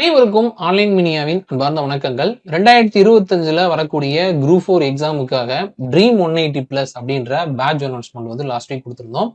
அனைவருக்கும் ஆன்லைன் மினியாவின் அன்பார்ந்த வணக்கங்கள். ரெண்டாயிரத்தி இருபத்தஞ்சுல வரக்கூடிய குரூப் ஃபோர் எக்ஸாமுக்காக ட்ரீம் ஒன் எயிட்டி பிளஸ் அப்படின்ற பேட்ச் அனௌன்ஸ்மெண்ட் வந்து லாஸ்ட் வீக் கொடுத்துருந்தோம்.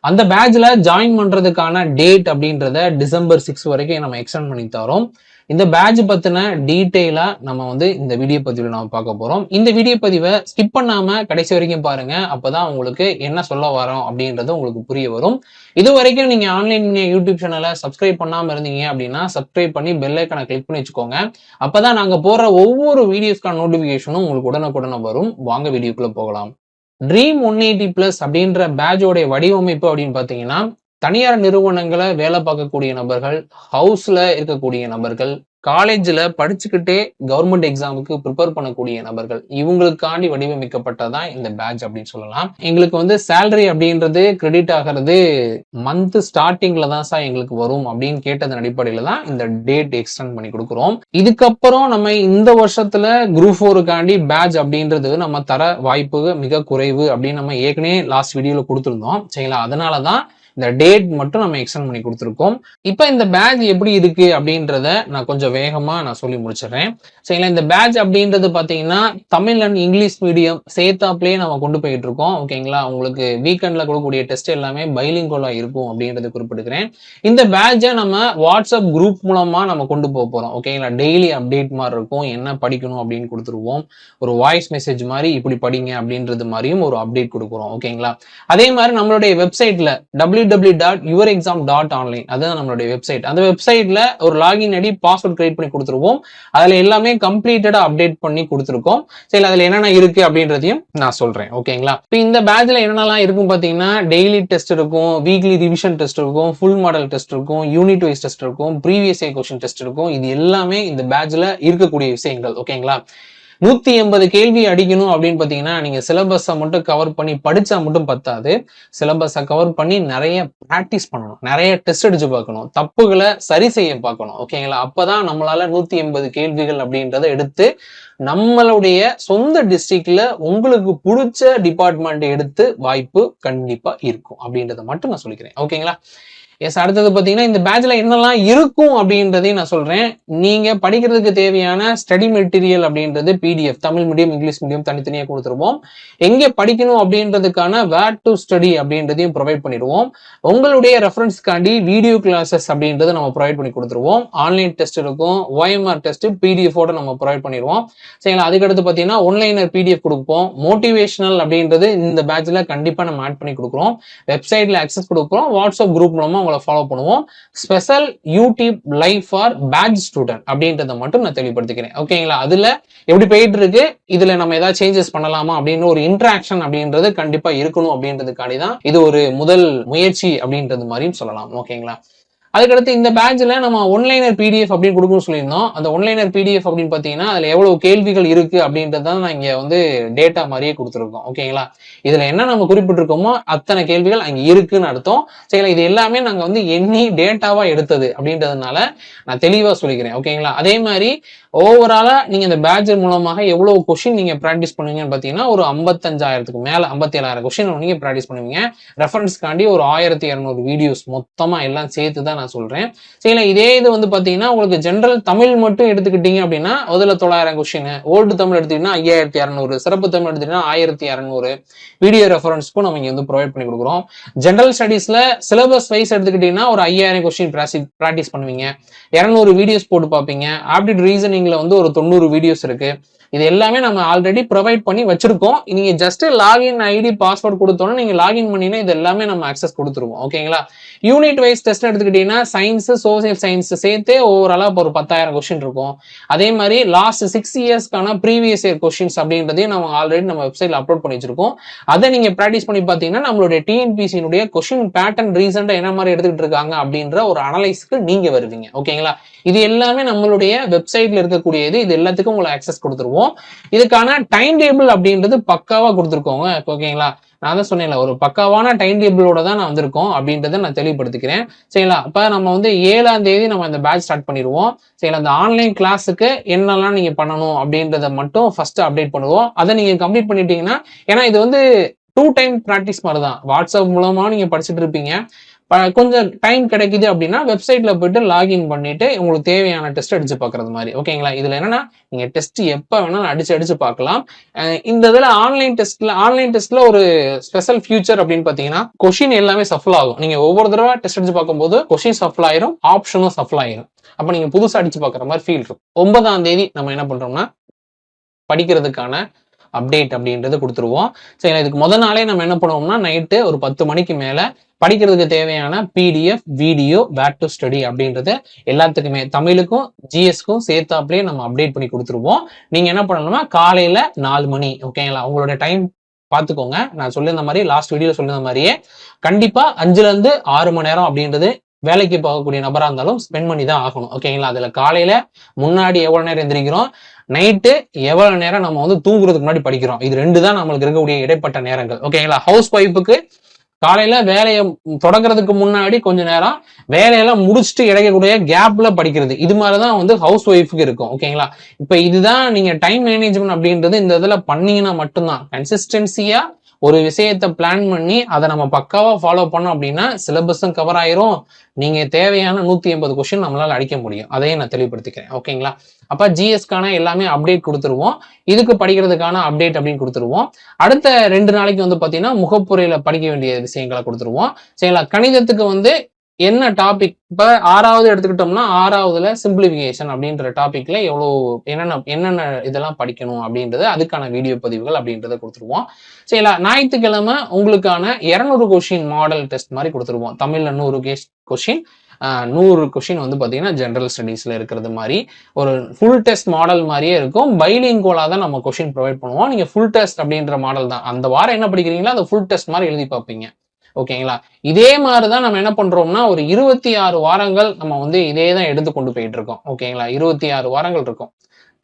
அந்த பேட்ச்ல ஜாயின் பண்றதுக்கான டேட் அப்படின்றத டிசம்பர் சிக்ஸ் வரைக்கும் நம்ம எக்ஸ்டெண்ட் பண்ணி தரோம். இந்த பேட்ச் பத்தின டீட்டெயிலா நம்ம வந்து இந்த வீடியோ பதிவில் நம்ம பார்க்க போறோம். இந்த வீடியோ பதிவை ஸ்கிப் பண்ணாம கடைசி வரைக்கும் பாருங்க. அப்பதான் உங்களுக்கு என்ன சொல்ல வரோம் அப்படின்றது உங்களுக்கு புரிய வரும். இது வரைக்கும் நீங்க ஆன்லைன் யூடியூப் சேனலை சப்ஸ்கிரைப் பண்ணாம இருந்தீங்க அப்படின்னா சப்ஸ்கிரைப் பண்ணி பெல் ஐக்கனை கிளிக் பண்ணி வச்சுக்கோங்க. அப்பதான் நாங்க போற ஒவ்வொரு வீடியோஸ்க்கான நோட்டிபிகேஷனும் உங்களுக்கு உடனுக்குடனே வரும். வாங்க வீடியோக்குள்ள போகலாம். ட்ரீம் ஒன் எயிட்டி பிளஸ் அப்படின்ற பேட்சோடைய வடிவமைப்பு அப்படின்னு பார்த்தீங்கன்னா தனியார் நிறுவனங்களை வேலை பார்க்கக்கூடிய நபர்கள் ஹவுஸ்ல இருக்கக்கூடிய நபர்கள் காலேஜ்ல படிச்சுக்கிட்டே கவர்மெண்ட் எக்ஸாமுக்கு ப்ரிப்பேர் பண்ணக்கூடிய நபர்கள் இவங்களுக்காண்டி வடிவமைக்கப்பட்டதான் இந்த பேட்ச் அப்படின்னு சொல்லலாம். எங்களுக்கு வந்து சேலரி அப்படின்றது கிரெடிட் ஆகிறது மந்த் ஸ்டார்டிங்ல தான் சார் எங்களுக்கு வரும் அப்படின்னு கேட்டதன் அடிப்படையில தான் இந்த டேட் எக்ஸ்டெண்ட் பண்ணி கொடுக்குறோம். இதுக்கப்புறம் நம்ம இந்த வருஷத்துல குரூப் ஃபோருக்காண்டி பேட்ச் அப்படின்றது நம்ம தர வாய்ப்பு மிக குறைவு அப்படின்னு நம்ம ஏற்கனவே லாஸ்ட் வீடியோல கொடுத்துருந்தோம். சரிங்களா? அதனாலதான் இந்த டேட் மட்டும் நம்ம எக்ஸ்டெண்ட் பண்ணி கொடுத்துருக்கோம். இப்போ இந்த பேட்ச் எப்படி இருக்கு அப்படின்றத நான் கொஞ்சம் வேகமா நான் சொல்லி முடிச்சிடுறேன். சரிங்களா? இந்த பேட்ச் அப்படின்றது பார்த்தீங்கன்னா தமிழ் அண்ட் இங்கிலீஷ் மீடியம் சேர்த்தாப்லேயே நம்ம கொண்டு போயிட்டு இருக்கோம். ஓகேங்களா? உங்களுக்கு வீக்கெண்ட்ல கொடுக்கக்கூடிய டெஸ்ட் எல்லாமே பைலிங்கோலா இருக்கும் அப்படின்றத குறிப்பிட்டுக்கிறேன். இந்த பேட்சை நம்ம வாட்ஸ்அப் குரூப் மூலமா நம்ம கொண்டு போக போறோம். ஓகேங்களா? டெய்லி அப்டேட் மாதிரி இருக்கும். என்ன படிக்கணும் அப்படின்னு கொடுத்துருவோம். ஒரு வாய்ஸ் மெசேஜ் மாதிரி இப்படி படிங்க அப்படின்றது மாதிரியும் ஒரு அப்டேட் கொடுக்குறோம். ஓகேங்களா? அதே மாதிரி நம்மளுடைய வெப்சைட்ல W W dot your exam dot online அதுதான் நம்மளுடைய வெப்சைட் அந்த வெப்சைட்ல ஒரு லாகின் ஐடி பாஸ்வேர்ட் கிரியேட் பண்ணி கொடுத்துருவோம். அதுல எல்லாமே கம்ப்ளீட்டடா அப்டேட் பண்ணி கொடுத்துருக்கோம். சரி அதுல என்னென்ன இருக்கு அப்படின்றதையும் நான் சொல்றேன். ஓகேங்களா இப்போ இந்த பேட்ச்ல என்னென்னலாம் இருக்கும் பாத்தீங்கன்னா டெய்லி டெஸ்ட் இருக்கும் வீக்லி ரிவிஷன் டெஸ்ட் இருக்கும் ஃபுல் மாடல் டெஸ்ட் இருக்கும் யூனிட் வைஸ் டெஸ்ட் இருக்கும் ப்ரீவியஸ் இயர் கொஸ்டின் டெஸ்ட் இருக்கும். இது எல்லாமே இந்த பேட்ச்ல இருக்கக்கூடிய விஷயங்கள். ஓகேங்களா நூத்தி எண்பது கேள்வி அடிக்கணும் அப்படின்னு பாத்தீங்கன்னா நீங்க சிலபஸை மட்டும் கவர் பண்ணி படிச்சா மட்டும் பத்தாது. சிலபஸை கவர் பண்ணி நிறைய ப்ராக்டிஸ் பண்ணணும். நிறைய டெஸ்ட் அடிச்சு பார்க்கணும். தப்புகளை சரி செய்ய பார்க்கணும். ஓகேங்களா அப்பதான் நம்மளால நூத்தி எண்பது கேள்விகள் அப்படின்றத எடுத்து நம்மளுடைய சொந்த டிஸ்ட்ரிக்ட்ல உங்களுக்கு பிடிச்ச டிபார்ட்மெண்ட் எடுத்து வாய்ப்பு கண்டிப்பா இருக்கும் அப்படின்றத மட்டும் நான் சொல்லிக்கிறேன். ஓகேங்களா எஸ் அடுத்தது பார்த்தீங்கன்னா இந்த பேட்ச்ல என்னெல்லாம் இருக்கும் அப்படின்றதையும் நான் சொல்றேன். நீங்க படிக்கிறதுக்கு தேவையான ஸ்டடி மெட்டீரியல் அப்படின்றது PDF Tamil medium English medium தனித்தனியாக கொடுத்துருவோம். எங்கே படிக்கணும் அப்படின்றதுக்கான வேர் டு ஸ்டடி அப்படின்றதையும் ப்ரொவைட் பண்ணிடுவோம். உங்களுடைய ரெஃபரன்ஸ்க்காண்டி வீடியோ கிளாஸஸ் அப்படின்றத நம்ம ப்ரொவைட் பண்ணி கொடுத்துருவோம். ஆன்லைன் டெஸ்ட் இருக்கும் ஓஎம்ஆர் டெஸ்ட் பிடிஎஃபோட நம்ம ப்ரொவைட் பண்ணிடுவோம். சரிங்களா? அதுக்கடுத்து பார்த்தீங்கன்னா ஒன்லைனர் பிடிஎஃப் கொடுப்போம். மோட்டிவேஷனல் அப்படின்றது இந்த பேட்ச்ல கண்டிப்பாக நம்ம ஆட் பண்ணி கொடுக்குறோம். வெப்சைட்ல அக்சஸ் கொடுக்குறோம். வாட்ஸ்அப் குரூப் மூலமா உங்களை ஃபாலோ பண்ணுவோம். Special YouTube live for batch student அப்படின்றத மட்டும் நான் தெளிவுபடுத்திக்கிறேன். ஓகேங்களா அதுல எப்படி போயிட்டு இருக்கு இதுல நம்ம ஏதாவது சேஞ்சஸ் பண்ணலாமா அப்படின்னு ஒரு இன்ட்ராக்ஷன் அப்படின்றது கண்டிப்பா இருக்கணும் அப்படின்றதுக்காண்டி தான் இது ஒரு முதல் முயற்சி அப்படின்றது மாதிரியும் சொல்லலாம். ஓகேங்களா அதுக்கடுத்து இந்த பேட்ச்ல நம்ம ஒன்லைனர் பிடிஎஃப் அப்படின்னு கொடுக்கணும்னு சொல்லியிருந்தோம். அந்த ஒன்லைனர் பிடிஎஃப் அப்படின்னு பார்த்தீங்கன்னா அதில் எவ்வளவு கேள்விகள் இருக்கு அப்படின்றது தான் நான் இங்கே வந்து டேட்டா மாதிரியே கொடுத்துருக்கோம். ஓகேங்களா இதில் என்ன நம்ம குறிப்பிட்டிருக்கோமோ அத்தனை கேள்விகள் அங்கே இருக்குன்னு அர்த்தம். சரிங்களா இது எல்லாமே நாங்கள் வந்து எண்ணி டேட்டாவாக எடுத்தது அப்படின்றதுனால நான் தெளிவாக சொல்லிக்கிறேன். ஓகேங்களா அதே மாதிரி ஓவராலாக நீங்கள் இந்த பேட்ஜர் மூலமாக எவ்வளோ கொஷின் நீங்கள் ப்ராக்டிஸ் பண்ணுவீங்கன்னு பார்த்தீங்கன்னா ஒரு ஐம்பத்தஞ்சாயிரத்துக்கு மேலே ஐம்பத்தி ஏழாயிரம் கொஸ்டின் நீங்கள் ப்ராக்டிஸ் பண்ணுவீங்க. ரெஃபரன்ஸ்க்காண்டி ஒரு ஆயிரத்தி இரநூறு வீடியோஸ் மொத்தமாக எல்லாம் சேர்த்து தான் நான் சொல்கிறேன் சரிங்களா இதே இது வந்து பார்த்தீங்கன்னா உங்களுக்கு ஜென்ரல் தமிழ் மட்டும் எடுத்துக்கிட்டீங்க அப்படின்னா முதல்ல தொள்ளாயிரம் கொஷின் ஓல்டு தமிழ் எடுத்துக்கிட்டீங்கன்னா ஐயாயிரத்தி இரநூறு சிறப்பு தமிழ் எடுத்துக்கிட்டீங்கன்னா ஆயிரத்தி இரநூறு வீடியோ ரெஃபரன்ஸ்க்கும் நம்ம இங்கே வந்து ப்ரொவைட் பண்ணி கொடுக்குறோம். ஜென்ரல் ஸ்டடீஸில் சிலபஸ் வைஸ் எடுத்துக்கிட்டிங்கன்னா ஒரு ஐயாயிரம் கொஷின் ப்ராக்டிஸ் பண்ணுவீங்க. இரநூறு வீடியோஸ் போட்டு பார்ப்பீங்க. ஆப்டிட் ரீசனிங்ல வந்து ஒரு தொண்ணூறு வீடியோஸ் இருக்கு. இது எல்லாமே நம்ம ஆல்ரெடி ப்ரொவைட் பண்ணி வச்சிருக்கோம். நீங்க ஜஸ்ட் லாகின் ஐடி பாஸ்வேர்ட் கொடுத்தோன்னா நீங்க லாகின் பண்ணினா இது எல்லாமே நம்ம அக்சஸ் கொடுத்துருவோம். ஓகேங்களா யூனிட் வைஸ் டெஸ்ட் எடுத்துக்கிட்டீங்கன்னா சயின்ஸ் சோசியல் சயின்ஸ் சேர்த்தே ஓவராலா இப்போ ஒரு பத்தாயிரம் கொஸ்டின் இருக்கும். அதே மாதிரி லாஸ்ட் சிக்ஸ் இயர்ஸ்க்கான ப்ரீவியஸ் இயர் கொஸ்டின்ஸ் அப்படின்றதையும் நம்ம ஆல்ரெடி நம்ம வெப்சைட்ல அப்லோட் பண்ணி வச்சிருக்கோம். அதை நீங்க ப்ராக்டிஸ் பண்ணி பார்த்தீங்கன்னா நம்மளுடைய டிஎன்பிசியினுடைய கொஸ்டின் பேட்டர்ன் ரீசெண்டா என்ன மாதிரி எடுத்துக்கிட்டு இருக்காங்க அப்படின்ற ஒரு அனலைஸ்க்கு நீங்க வருவீங்க. ஓகேங்களா இது எல்லாமே நம்மளுடைய வெப்சைட்ல இருக்கக்கூடியது. இது எல்லாத்துக்கும் உங்களுக்கு அக்சஸ் கொடுத்துருவோம். இதுக்கான டைம் டேபிள் அப்படின்றது பக்காவா கொடுத்துருக்கோங்க. ஓகேங்களா? நான் தான் சொன்னேன்ல ஒரு பக்காவான டைம் டேபிளோட தான் நான் வந்திருக்கோம் அப்படின்றத நான் தெளிவுபடுத்திக்கிறேன். சரிங்களா? அப்ப நம்ம வந்து ஏழாம் தேதி நம்ம இந்த பேட்ச் ஸ்டார்ட் பண்ணிடுவோம். சரிங்களா? அந்த ஆன்லைன் கிளாஸுக்கு என்னெல்லாம் நீங்க பண்ணணும் அப்படின்றத மட்டும் ஃபர்ஸ்ட் அப்டேட் பண்ணுவோம். அதை நீங்க கம்ப்ளீட் பண்ணிட்டீங்கன்னா ஏன்னா இது வந்து டூ டைம் ப்ராக்டிஸ் மாதிரி தான் வாட்ஸ்அப் மூலமா நீங்க படிச்சுட்டு இருப்பீங்க. கொஞ்சம் டைம் கிடைக்குது அப்படின்னா வெப்சைட்ல போயிட்டு லாகின் பண்ணிட்டு உங்களுக்கு தேவையான டெஸ்ட் அடிச்சு பாக்குறது மாதிரி. ஓகேங்களா இதுல என்னன்னா நீங்க டெஸ்ட் எப்ப வேணாலும் அடிச்சு அடிச்சு பார்க்கலாம் இந்த இதுல ஆன்லைன் டெஸ்ட்ல ஆன்லைன் டெஸ்ட்ல ஒரு ஸ்பெஷல் ஃபியூச்சர் அப்படின்னு பாத்தீங்கன்னா கொஷின் எல்லாமே சஃபல் ஆகும். நீங்க ஒவ்வொரு தடவை டெஸ்ட் அடிச்சு பார்க்கும்போது கொஷின் சஃபல் ஆயிரும் ஆப்ஷனும் சஃபல் ஆயிரும். அப்ப நீங்க புதுசா அடிச்சு பார்க்குற மாதிரி ஃபீல் இருக்கும். ஒன்பதாம் தேதி நம்ம என்ன பண்றோம்னா படிக்கிறதுக்கான அப்டேட் அப்படின்றது கொடுத்துருவோம். சரி இதுக்கு முத நாளே நம்ம என்ன பண்ணுவோம்னா நைட்டு ஒரு பத்து மணிக்கு மேலே படிக்கிறதுக்கு தேவையான PDF video back to study அப்படின்றது எல்லாத்துக்குமே தமிழுக்கும் ஜிஎஸ்க்கும் சேர்த்தாப்லயே நம்ம அப்டேட் பண்ணி கொடுத்துருவோம். நீங்கள் என்ன பண்ணணும்னா காலையில் நாலு மணி ஓகேங்களா உங்களோட டைம் பார்த்துக்கோங்க. நான் சொல்லியிருந்த மாதிரி லாஸ்ட் வீடியோவில் சொல்லியிருந்த மாதிரியே கண்டிப்பாக அஞ்சுலேருந்து ஆறு மணி நேரம் அப்படின்றது வேலைக்கு போகக்கூடிய நபராக இருந்தாலும் ஸ்பெண்ட் பண்ணி தான் ஆகணும் ஓகேங்களா அதில் காலையில் முன்னாடி எவ்வளோ நேரம் எந்திரிக்கிறோம்? நைட்டு எவ்வளவு நேரம் நம்ம வந்து தூங்குறதுக்கு முன்னாடி படிக்கிறோம்? இது ரெண்டு தான் நம்மளுக்கு இருக்கக்கூடிய இடைப்பட்ட நேரங்கள். ஓகேங்களா ஹவுஸ் ஒய்ஃபுக்கு காலையில வேலையை தொடங்குறதுக்கு முன்னாடி கொஞ்ச நேரம் வேலையெல்லாம் முடிச்சுட்டு கிடைக்கக்கூடிய கேப்ல படிக்கிறது. இது மாதிரிதான் வந்து ஹவுஸ் ஒய்ஃபுக்கு இருக்கும் ஓகேங்களா இப்ப இதுதான் நீங்க டைம் மேனேஜ்மெண்ட் அப்படின்றது இந்த இதுல பண்ணீங்கன்னா மட்டும்தான். கன்சிஸ்டன்சியா ஒரு விஷயத்தை பிளான் பண்ணி அதை நம்ம பக்காவாக ஃபாலோ பண்ணோம் அப்படின்னா சிலபஸும் கவர் ஆயிரும். நீங்கள் தேவையான நூற்றி எண்பது கொஸ்டின் நம்மளால அடிக்க முடியும். அதையும் நான் தெளிவுபடுத்திக்கிறேன். ஓகேங்களா அப்போ ஜிஎஸ்க்கான எல்லாமே அப்டேட் கொடுத்துருவோம். இதுக்கு படிக்கிறதுக்கான அப்டேட் அப்படின்னு கொடுத்துருவோம். அடுத்த ரெண்டு நாளைக்கு வந்து பார்த்தீங்கன்னா முகப்புரையில் படிக்க வேண்டிய விஷயங்களை கொடுத்துருவோம். சரிங்களா? கணிதத்துக்கு வந்து என்ன டாபிக் இப்போ ஆறாவது எடுத்துக்கிட்டோம்னா ஆறாவதுல சிம்பிளிஃபிகேஷன் அப்படின்ற டாபிக்ல எவ்வளோ என்னென்ன என்னென்ன இதெல்லாம் படிக்கணும் அப்படின்றது அதுக்கான வீடியோ பதிவுகள் அப்படின்றத கொடுத்துருவோம். சரிங்களா ஞாயிற்றுக்கிழமை உங்களுக்கான இரநூறு கொஷின் மாடல் டெஸ்ட் மாதிரி கொடுத்துருவோம். தமிழ்ல நூறு கேஸ் கொஷின் நூறு கொஷின் வந்து பார்த்தீங்கன்னா ஜென்ரல் ஸ்டடீஸில் இருக்கிறது மாதிரி. ஒரு ஃபுல் டெஸ்ட் மாடல் மாதிரியே இருக்கும். பைலிங்கோலா தான் நம்ம கொஷின் ப்ரொவைட் பண்ணுவோம். நீங்கள் ஃபுல் டெஸ்ட் அப்படின்ற மாடல் தான். அந்த வாரம் என்ன படிக்கிறீங்களோ அந்த ஃபுல் டெஸ்ட் மாதிரி எழுதி பார்ப்பீங்க. ஓகேங்களா? இதே மாதிரி தான் நம்ம என்ன பண்றோம்னா ஒரு இருபத்தி ஆறு வாரங்கள் நம்ம வந்து இதே தான் எடுத்து கொண்டு போயிட்டு இருக்கோம். ஓகேங்களா? இருபத்தி ஆறு வாரங்கள் இருக்கும்.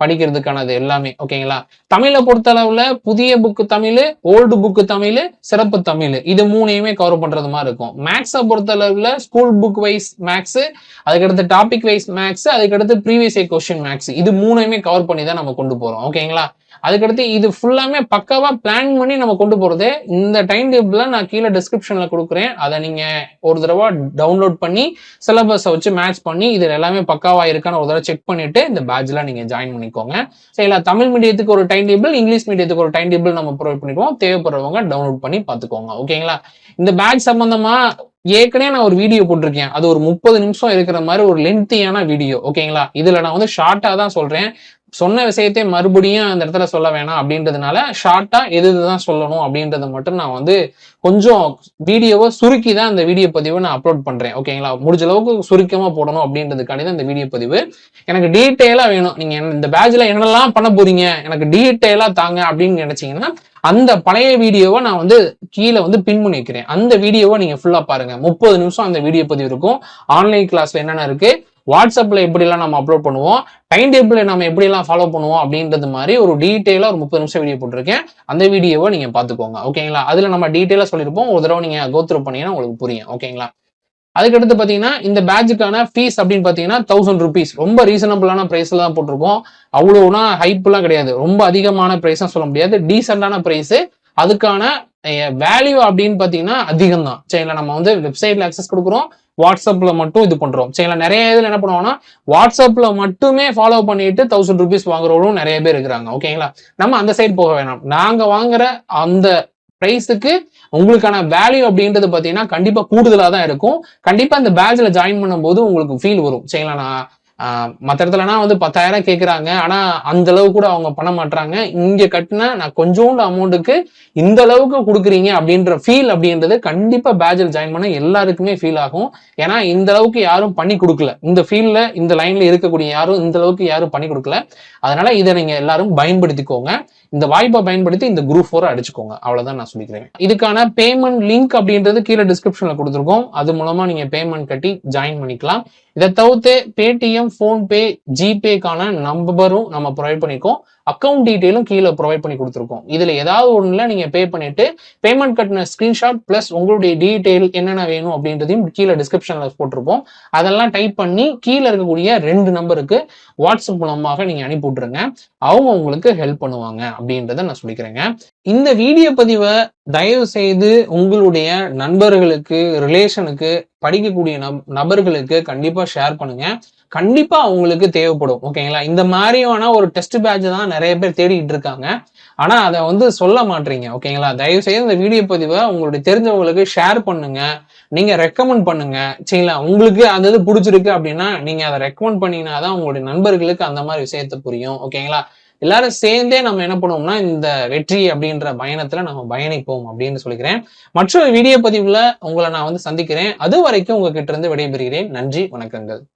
படிக்கிறதுக்கானது எல்லாமே. ஓகேங்களா? தமிழை பொறுத்தளவுல புதிய book Tamil old book Tamil சிறப்பு தமிழ். இது மூணையுமே கவர் பண்றது மாதிரி இருக்கும். மேக்ஸை பொறுத்தளவுல ஸ்கூல் புக் வைஸ் மேக்ஸ் அதுக்கடுத்து டாபிக் வைஸ் மேக்ஸ் அதுக்கடுத்து ப்ரீவியஸ் கொஸ்டின் மேக்ஸ் இது மூணையுமே கவர் பண்ணி தான் நம்ம கொண்டு போறோம். ஓகேங்களா? அதுக்கடுத்து இது ஃபுல்லாமே பக்காவாக பிளான் பண்ணி நம்ம கொண்டு போகிறது இந்த டைம் டேபிள நான் கீழே டிஸ்கிரிப்ஷனில் கொடுக்குறேன். அதை நீங்கள் ஒரு தடவை டவுன்லோட் பண்ணி சிலபஸை வச்சு மேட்ச் பண்ணி இதில் எல்லாமே பக்காவாக இருக்கான்னு ஒரு தடவை செக் பண்ணிவிட்டு இந்த பேட்ச்லாம் நீங்கள் ஜாயின் பண்ணிக்கோங்க. சரிங்களா தமிழ் மீடியத்துக்கு ஒரு டைம் டேபிள் இங்கிலீஷ் மீடியத்துக்கு ஒரு டைம் டேபிள் நம்ம ப்ரொவைட் பண்ணிடுவோம். தேவைப்படுறவங்க டவுன்லோட் பண்ணி பார்த்துக்கோங்க. ஓகேங்களா? இந்த பேட்ச் சம்மந்தமாக ஏற்கனவே நான் ஒரு வீடியோ போட்டிருக்கேன். அது ஒரு முப்பது நிமிஷம் இருக்கிற மாதிரி ஒரு லென்த்தியான வீடியோ ஓகேங்களா? இதுல நான் வந்து ஷார்ட்டா தான் சொல்றேன். சொன்ன விஷயத்தை மறுபடியும் அந்த இடத்துல சொல்ல வேணாம் அப்படின்றதுனால ஷார்ட்டா எது இதுதான் சொல்லணும் அப்படின்றத மட்டும் நான் வந்து கொஞ்சம் வீடியோவை சுருக்கி தான் அந்த வீடியோ பதிவை நான் அப்லோட் பண்றேன். ஓகேங்களா முடிஞ்ச அளவுக்கு சுருக்கமா போடணும் அப்படின்றதுக்காண்டி தான் இந்த வீடியோ பதிவு. எனக்கு டீட்டெயிலா வேணும். நீங்க இந்த பேட்ச்ல என்னெல்லாம் பண்ண போறீங்க? எனக்கு டீட்டெயிலா தாங்க அப்படின்னு நினைச்சீங்கன்னா அந்த பழைய வீடியோவை நான் வந்து கீழே வந்து பின் பண்ணி வைக்கிறேன். அந்த வீடியோவை நீங்க ஃபுல்லா பாருங்க. முப்பது நிமிஷம் அந்த வீடியோ பதிவு இருக்கும். ஆன்லைன் கிளாஸ்ல என்னென்ன இருக்கு? வாட்ஸ்அப்ல எப்படிலாம் நம்ம அப்லோட் பண்ணுவோம் டைம் டேபிளை நம்ம எப்படிலாம் ஃபாலோ பண்ணுவோம் அப்படின்றது மாதிரி ஒரு டீட்டெயிலா ஒரு முப்பது நிமிஷம் வீடியோ போட்டிருக்கேன். அந்த வீடியோவை நீங்க பார்த்துக்கோங்க ஓகேங்களா அதுல நம்ம டீட்டெயிலாக சொல்லியிருப்போம். ஒரு தடவை நீங்க கோத்ரூ பண்ணீங்கன்னா உங்களுக்கு புரியும் ஓகேங்களா அதுக்கடுத்து பாத்தீங்கன்னா இந்த பேட்சுக்கான ஃபீஸ் அப்படின்னு பார்த்தீங்கன்னா தௌசண்ட் ருபீஸ் ரொம்ப ரீசனபிளான ப்ரைஸில் தான் போட்டிருக்கோம். அவ்வளோனா ஹைப்லாம் கிடையாது. ரொம்ப அதிகமான ப்ரைஸ்லாம் சொல்ல முடியாது. டீசெண்டான ப்ரைஸு அதுக்கான வேல்யூ அப்படின்னு பார்த்தீங்கன்னா அதிகம் தான் சரிங்களா? நம்ம வந்து வெப்சைட்ல அக்சஸ் கொடுக்குறோம் வாட்ஸ்அப்ல மட்டும் இது பண்றோம். சரிங்களா? நிறைய இதில் என்ன பண்ணுவோம்னா வாட்ஸ்அப்ல மட்டுமே ஃபாலோ பண்ணிட்டு தௌசண்ட் ருபீஸ் வாங்குறவங்களும் நிறைய பேர் இருக்கிறாங்க. ஓகேங்களா? நம்ம அந்த சைடு போக வேணாம். நாங்க வாங்குற அந்த பிரைஸுக்கு உங்களுக்கான வேல்யூ அப்படின்றது பார்த்தீங்கன்னா கண்டிப்பாக கூடுதலாக தான் இருக்கும். கண்டிப்பாக அந்த பேட்சில் ஜாயின் பண்ணும்போது உங்களுக்கு ஃபீல் வரும். சரிங்களா? நான் மற்ற இடத்துலனா வந்து பத்தாயிரம் கேட்குறாங்க ஆனா அந்த அளவு கூட அவங்க பண்ண மாட்டாங்க இங்க கட்டின நான் கொஞ்சோண்டு அமௌண்ட்டுக்கு இந்த அளவுக்கு கொடுக்குறீங்க அப்படின்ற ஃபீல் அப்படின்றது கண்டிப்பா பேஜில் ஜாயின் பண்ண எல்லாருக்குமே ஃபீல் ஆகும். ஏன்னா இந்த அளவுக்கு யாரும் பண்ணி கொடுக்கல. இந்த ஃபீல்ட்ல இந்த லைன்ல இருக்கக்கூடிய யாரும் இந்த அளவுக்கு யாரும் பண்ணி கொடுக்கல. அதனால இதை நீங்க எல்லாரும் பயன்படுத்திக்கோங்க. இந்த வாய்ப்பை பயன்படுத்தி இந்த குரூப் ஃபோரை அடிச்சுக்கோங்க. அவ்வளவுதான் நான் சொல்லிக்கிறேன். இதுக்கான பேமெண்ட் லிங்க் அப்படின்றது கீழே டிஸ்கிரிப்ஷன்ல கொடுத்துருக்கோம். அது மூலமா நீங்க பேமெண்ட் கட்டி ஜாயின் பண்ணிக்கலாம். இதை தவிர்த்து பேடிஎம் ஃபோன்பே ஜிபேக்கான நம்பரும் நம்ம ப்ரொவைட் பண்ணிருக்கோம் அக்கௌண்ட் டீட்டெயிலும் கீழே ப்ரொவைட் பண்ணி கொடுத்துருக்கோம். இதில் ஏதாவது ஒன்றில் நீங்கள் பே பண்ணிட்டு பேமெண்ட் கட்டின ஸ்க்ரீன்ஷாட் ப்ளஸ் உங்களுடைய டீட்டெயில் என்னென்ன வேணும் அப்படின்றதையும் கீழே டிஸ்கிரிப்ஷனில் போட்டிருப்போம். அதெல்லாம் டைப் பண்ணி கீழே இருக்கக்கூடிய ரெண்டு நம்பருக்கு வாட்ஸ்அப் மூலமாக நீங்கள் அனுப்பி விட்ருங்க அவங்க உங்களுக்கு ஹெல்ப் பண்ணுவாங்க அப்படின்றத நான் சொல்லிக்கிறேங்க. இந்த வீடியோ பதிவை தயவு செய்து உங்களுடைய நண்பர்களுக்கு ரிலேஷனுக்கு படிக்கக்கூடிய நபர்களுக்கு கண்டிப்பாக ஷேர் பண்ணுங்க. கண்டிப்பா அவங்களுக்கு தேவைப்படும் ஓகேங்களா இந்த மாதிரியான ஒரு டெஸ்ட் பேட்ச் தான் நிறைய பேர் தேடிட்டு இருக்காங்க. ஆனா அதை வந்து சொல்ல மாட்டீங்க ஓகேங்களா தயவு செய்து இந்த வீடியோ பதிவை உங்களுடைய தெரிஞ்சவங்களுக்கு ஷேர் பண்ணுங்க. நீங்க ரெக்கமெண்ட் பண்ணுங்க. சரிங்களா? உங்களுக்கு அந்த இது பிடிச்சிருக்கு அப்படின்னா நீங்க அதை ரெக்கமெண்ட் பண்ணீங்கன்னா தான் உங்களுடைய நண்பர்களுக்கு அந்த மாதிரி விஷயத்த புரியும் ஓகேங்களா எல்லாரும் சேர்ந்தே நம்ம என்ன பண்ணுவோம்னா இந்த வெற்றி அப்படின்ற பயணத்துல நம்ம பயணிப்போம் அப்படின்னு சொல்லிக்கிறேன். மற்றொரு வீடியோ பதிவுல உங்களை நான் வந்து சந்திக்கிறேன். அது வரைக்கும் உங்ககிட்ட இருந்து விடைபெறுகிறேன். நன்றி வணக்கங்கள்.